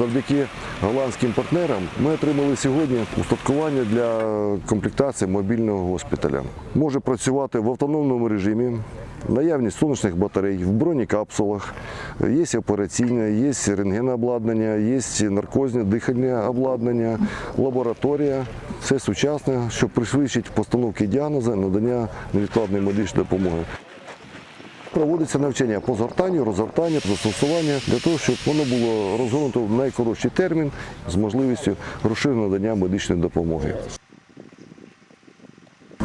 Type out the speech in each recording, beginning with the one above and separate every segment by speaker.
Speaker 1: Завдяки голландським партнерам ми отримали сьогодні устаткування для комплектації мобільного госпіталя. Може працювати в автономному режимі, наявність сонячних батарей, в бронекапсулах, є операційне, є рентгенообладнання, є наркозне дихальне обладнання, лабораторія. Все сучасне, що пришвидшить постановки діагнозу, надання невідкладної медичної допомоги. Проводиться навчання по згортанню, розгортанню, застосування для того, щоб воно було розгорнуто в найкоротший термін з можливістю розширеного надання медичної допомоги.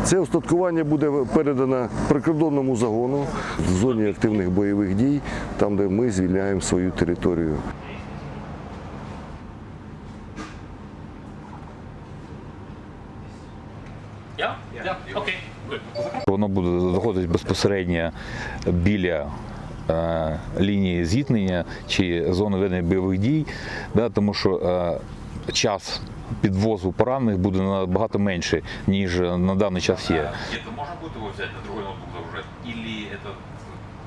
Speaker 1: Це устаткування буде передано прикордонному загону в зоні активних бойових дій, там де ми звільняємо свою територію.
Speaker 2: Воно буде знаходитись безпосередньо біля е, лінії зіткнення чи зони ведення бойових дій, да, тому що е, час підвозу поранених буде набагато менше, ніж на даний час є.
Speaker 3: Это можно будет его взять на другой ноутбук загружать? Или это...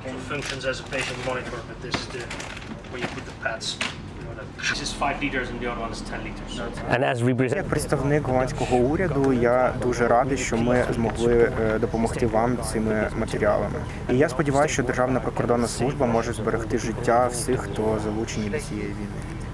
Speaker 4: It functions as a patient monitor, but this is the where you put the pads.
Speaker 5: Як представник голландського уряду, я дуже радий, що ми змогли е, допомогти вам цими матеріалами. І я сподіваюся, що Державна прикордонна служба може зберегти життя всіх, хто залучені до цієї війни.